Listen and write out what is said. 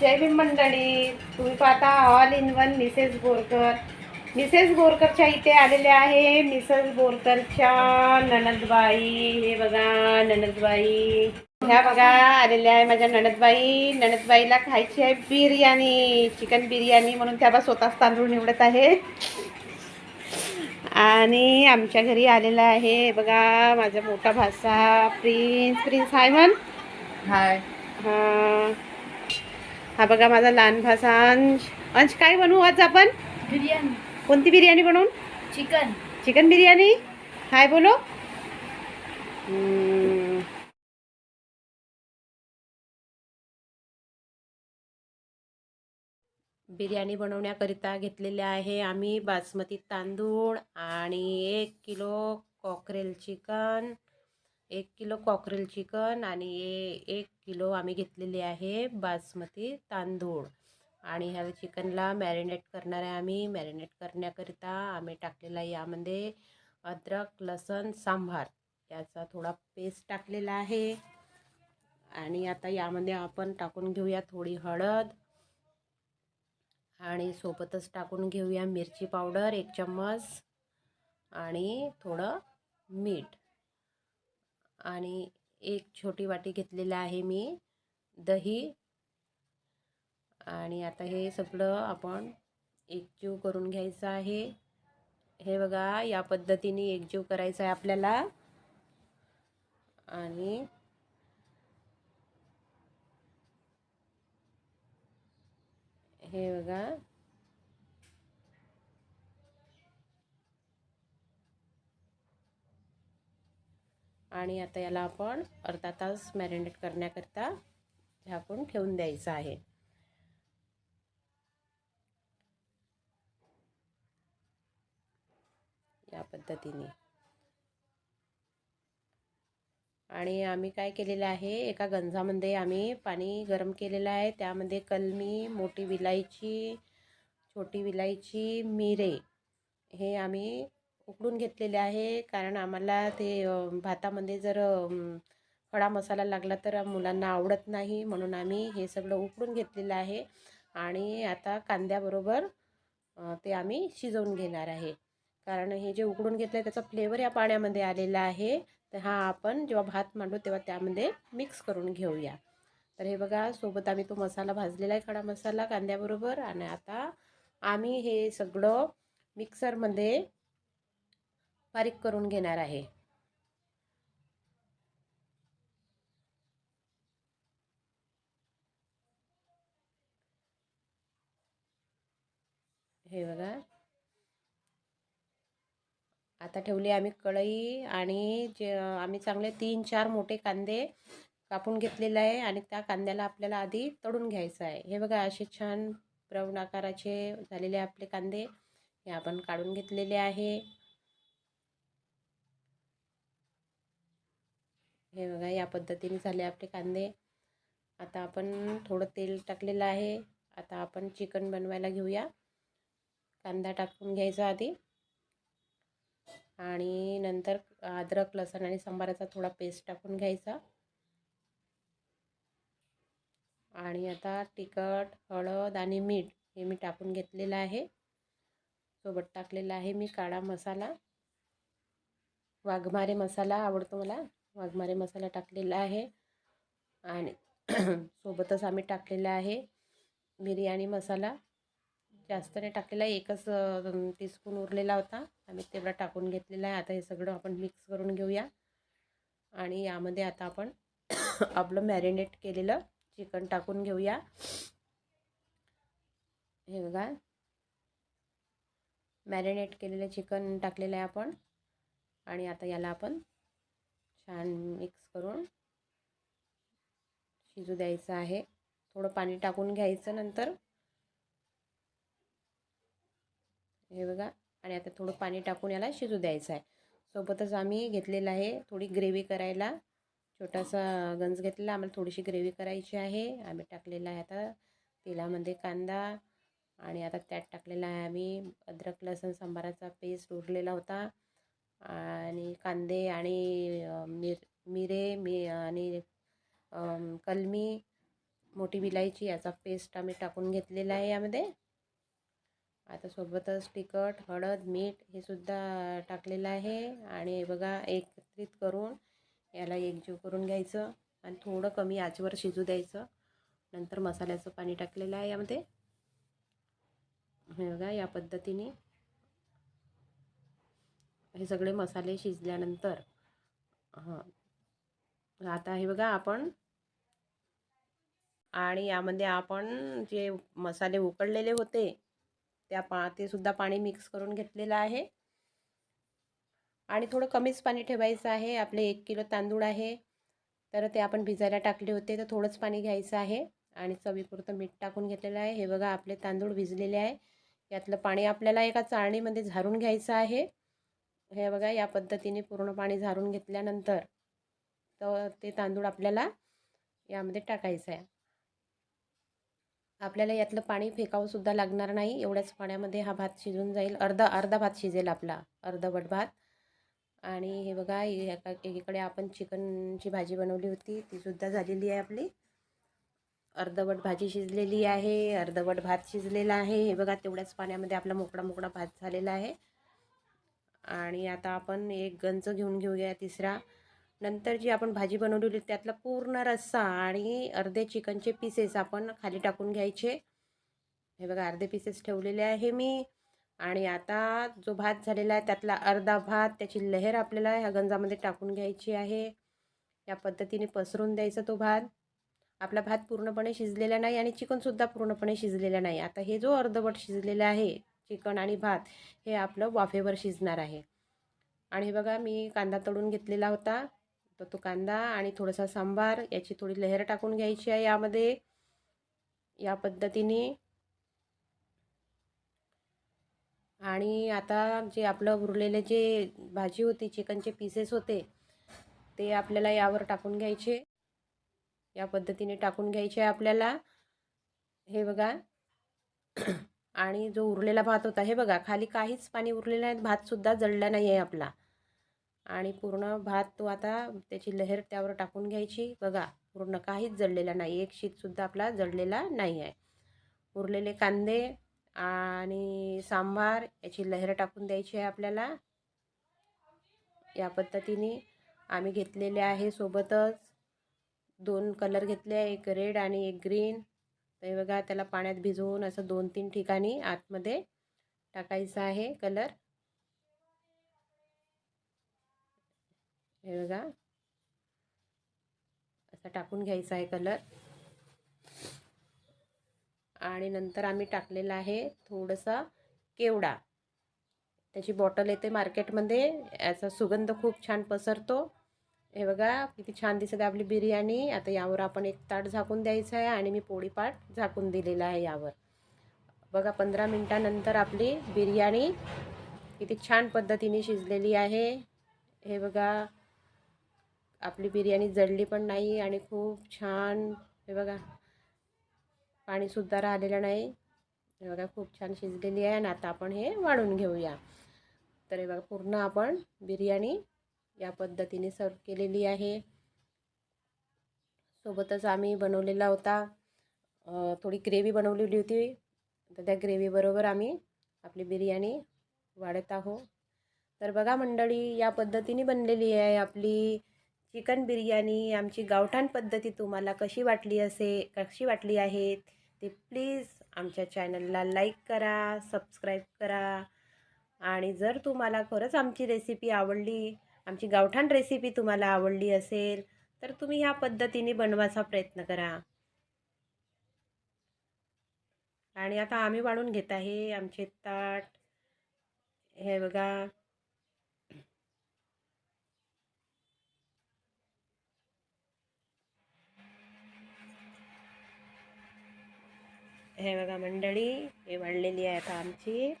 जय भीम मंडळी तुम्ही पाहता all in one Mrs Borkar. Mrs बोरकरच्या इथे आलेले आहे मिसेस बोरकरच्या नणदबाई हे बघा नणदबाई ह्या बघा आलेल्या आहे माझ्या नणदबाई नणदबाईला खायची आहे बिर्याणी चिकन बिर्याणी म्हणून त्या बा स्वतःच तांदूळ निवडत आहे. आणि आमच्या घरी आलेला आहे बघा माझा मोठा भासा प्रिन्स प्रिन्स हाय म्हण हाय हा. हा बघा माझा लहान भासा अंश अंश काय बनवू आज आपण? बिर्याणी. कोणती बिर्याणी बनवून? चिकन. चिकन बिर्याणी? हाय बोलो. बिर्याणी बनवण्याकरिता घेतलेले आहे आम्ही बासमती तांदूळ आणि एक किलो कॉकरेल चिकन. एक किलो कॉकरेल चिकन आणि ए- एक किलो आम्ही घेतलेले आहे बासमती तांदूळ. आणि ह्या चिकनला मॅरिनेट करणार आहे आम्ही. मॅरिनेट करण्याकरिता आम्ही टाकलेला आहे यामध्ये अद्रक लसण सांभार याचा थोडा पेस्ट टाकलेला आहे. आणि आता यामध्ये आपण टाकून घेऊया थोडी हळद. आणि सोबतच टाकून घेऊया मिरची पावडर एक चम्मच आणि थोडं मीठ. आणि एक छोटी वाटी घेतलेलं आहे मी दही. आणि आता हे सगळं आपण एकजीव करून घ्यायचं आहे. हे बघा या पद्धतीने एकजीव करायचं आहे आपल्याला. आणि हे बघा आणि आता याला आपण अर्धा तास मॅरिनेट करण्याकरता झाकून ठेवून द्यायचं आहे. या पद्धतीने. आणि आम्ही काय केलेलं आहे एका गंजामध्ये आम्ही पाणी गरम केलेलं आहे. त्यामध्ये कलमी मोठी विलायची छोटी विलायची मिरे हे आम्ही उकडून घेतलेले आहे. कारण आम्हाला ते भातामध्ये जर खडा मसाला लागला तर मुलांना आवडत नाही. म्हणून आम्ही हे सगळं उकडून घेतलेलं आहे. आणि आता कांद्याबरोबर ते आम्ही शिजवून घेणार आहे. कारण हे जे उकडून घेतलं आहे त्याचा फ्लेवर या पाण्यामध्ये आलेला आहे. तर हा आपण जेव्हा भात मांडू तेव्हा त्यामध्ये मिक्स करून घेऊया. तर हे बघा सोबत आम्ही तो मसाला भाजलेला आहे खडा मसाला कांद्याबरोबर. आणि आता आम्ही हे सगळं मिक्सरमध्ये बारीक करून घेणार आहे. हे बघा. आता ठेवली आम्ही कढई आणि जे आम्ही चांगले तीन चार मोठे कांदे कापून घेतलेले आहे आणि त्या कांद्याला आपल्याला आधी तळून घ्यायचं आहे. हे बघा असे छान ब्राऊन आकाराचे झालेले आपले कांदे हे आपण काढून घेतलेले आहे. हे बघा या पद्धतीने झाले आपले कांदे. आता आपण थोडं तेल टाकलेलं आहे. आता आपण चिकन बनवायला घेऊया. कांदा टाकून घ्यायचा आधी. आणि नंतर अद्रक लसण आणि सांबाराचा थोडा पेस्ट टाकून घ्यायचा. आणि आता तिखट हळद आणि मीठ हे मी टाकून घेतलेलं आहे. सोबत टाकलेला आहे मी काळा मसाला. वाघमारे मसाला आवडतो मला. वाघमारे मसाला टाकलेला आहे. आणि सोबतच आम्ही टाकलेला आहे बिर्याणी मसाला. जास्त नाही टाकलेला आहे. एकच टीस्पून उरलेला होता. आम्ही तेवढा टाकून घेतलेला आहे. आता हे सगळं आपण मिक्स करून घेऊया. आणि यामध्ये आता आपण आपलं मॅरिनेट केलेलं चिकन टाकून घेऊया. हे बघा. मॅरिनेट केलेलं चिकन टाकलेलं आहे आपण. आणि आता याला आपण छान मिक्स करून शिजू द्यायचं आहे. थोडं पाणी टाकून घ्यायचं नंतर. हे बघा. आणि आता थोडं पाणी टाकून याला शिजू द्यायचं आहे. सोबतच आम्ही घेतलेलं आहे थोडी ग्रेव्ही करायला. छोटासा गंज घेतलेला. आम्हाला थोडीशी ग्रेव्ही करायची आहे. आम्ही टाकलेला आहे आता तेलामध्ये कांदा. आणि आता त्यात टाकलेला आहे आम्ही अद्रक लसूण सांबाराचा पेस्ट उरलेला होता. आणि कांदे आणि मिर मिरे मी आणि कलमी मोठी विलायची याचा पेस्ट आम्ही टाकून घेतलेला आहे यामध्ये. आता सोबतच तिखट हळद मीठ हे सुद्धा टाकलेलं आहे. आणि बघा एकत्रित करून याला एकजीव करून घ्यायचं आणि थोडं कमी आचवर शिजू द्यायचं. नंतर मसाल्याचं पाणी टाकलेलं आहे यामध्ये. हे बघा या पद्धतीने हे सगळे मसाले शिजल्यानंतर हां. आता हे बघा आपण. आणि यामध्ये आपण जे मसाले उकळलेले होते त्या पा ते सुद्धा पाणी मिक्स करून घेतलेलं आहे. आणि थोडं कमीच पाणी ठेवायचं आहे. आपले एक किलो तांदूळ आहे. तर ते आपण भिजायला टाकले होते तर थोडंच पाणी घ्यायचं आहे. आणि चवीपुरतं मीठ टाकून घेतलेलं आहे. हे बघा आपले तांदूळ भिजलेले आहे. यातलं पाणी आपल्याला एका चाळणीमध्ये झारून घ्यायचं आहे. हे बघा या पद्धतीने पूर्ण पाणी झारून घेतल्यानंतर तर ते तांदूळ आपल्याला यामध्ये टाकायचं आहे आपल्याला यातलं पाणी फेकावंसुद्धा लागणार नाही एवढ्याच पाण्यामध्ये हा भात शिजून जाईल. अर्धा अर्धा भात शिजेल आपला अर्धवट भात. आणि हे बघा एका एकीकडे आपण चिकनची भाजी बनवली होती तीसुद्धा झालेली आहे आपली. अर्धवट भाजी शिजलेली आहे अर्धवट भात शिजलेला आहे. हे बघा तेवढ्याच पाण्यामध्ये आपला मोकळा मोकळा भात झालेला आहे. आणि आता आपण एक गंज घेऊन घेऊया तिसरा. नंतर जी आपण भाजी बनवलेली त्यातला पूर्ण रस्सा आणि अर्धे चिकनचे पीसेस आपण खाली टाकून घ्यायचे. हे बघा अर्धे पीसेस ठेवलेले आहे मी. आणि आता जो भात झालेला आहे त्यातला अर्धा भात त्याची लहर आपल्याला ह्या गंजामध्ये टाकून घ्यायची आहे. या पद्धतीने पसरून द्यायचा तो भात. आपला भात पूर्णपणे शिजलेला नाही आणि चिकनसुद्धा पूर्णपणे शिजलेला नाही. आता हे जो अर्धवट शिजलेला आहे चिकन आणि भात हे आपलं वाफेवर शिजणार आहे. आणि हे बघा मी कांदा तळून घेतलेला होता. तर तो कांदा आणि थोडासा सांबार याची थोडी लहर टाकून घ्यायची आहे यामध्ये. या पद्धतीने. आणि आता जे आपलं उरलेले जे भाजी होती चिकनचे पीसेस होते ते आपल्याला यावर टाकून घ्यायचे. या पद्धतीने टाकून घ्यायचे आपल्याला. हे बघा. आणि जो उरलेला भात होता हे बघा खाली काहीच पाणी उरलेलं आहे भातसुद्धा जळला नाही आहे आपला. आणि पूर्ण भात तो आता त्याची लहर त्यावर टाकून घ्यायची. बघा पूर्ण काहीच जळलेला नाही एक शीतसुद्धा आपला जळलेला नाही आहे. उरलेले कांदे आणि सांबार याची लहर टाकून द्यायची आहे आपल्याला. या पद्धतीने आम्ही घेतलेले आहे सोबतच. दोन कलर घेतले आहे एक रेड आणि एक ग्रीन. तर हे बघा त्याला पाण्यात भिजवून असं दोन तीन ठिकाणी आतमध्ये टाकायचं आहे कलर. हे बघा असा टाकून घ्यायचा आहे कलर. आणि नंतर आम्ही टाकलेला आहे थोडंसं केवडा. त्याची बॉटल येते मार्केटमध्ये याचा सुगंध खूप छान पसरतो. हे बघा किती छान दिसत आहे आपली बिर्याणी. आता यावर आपण एक ताट झाकून द्यायचं आहे आणि मी पोळीपाट झाकून दिलेला आहे यावर. बघा पंधरा मिनटानंतर आपली बिर्याणी किती छान पद्धतीने शिजलेली आहे. हे बघा आपली बिर्याणी जळली पण नाही आणि खूप छान हे बघा पाणीसुद्धा राहिलेलं नाही. हे बघा खूप छान शिजलेली आहे आणि आता आपण हे वाढून घेऊया. तर हे बघा पूर्ण आपण बिर्याणी या पद्धतीने सर्व केलेली आहे. सोबतच आम्ही बनवलेला होता थोडी ग्रेव्ही बनवलेली होती. तर त्या ग्रेव्हीबरोबर आम्ही आपली बिर्याणी वाढत आहोत. तर बघा मंडळी या पद्धतीने बनलेली आहे आपली चिकन बिर्याणी. आमची गावठाण पद्धती तुम्हाला कशी वाटली असे कशी वाटली आहे ते प्लीज आमच्या चॅनलला लाईक करा सबस्क्राईब करा. आणि जर तुम्हाला खरंच आमची रेसिपी आवडली आमची गावठाण रेसिपी तुम्हाला आवडली असेल तर तुम्ही ह्या पद्धतीने बनवायचा प्रयत्न करा. आणि आता आम्ही वाढून घेत आहे आमचे ताट. हे बघा. हे बघा मंडळी हे वाढलेली आहे आता आमची.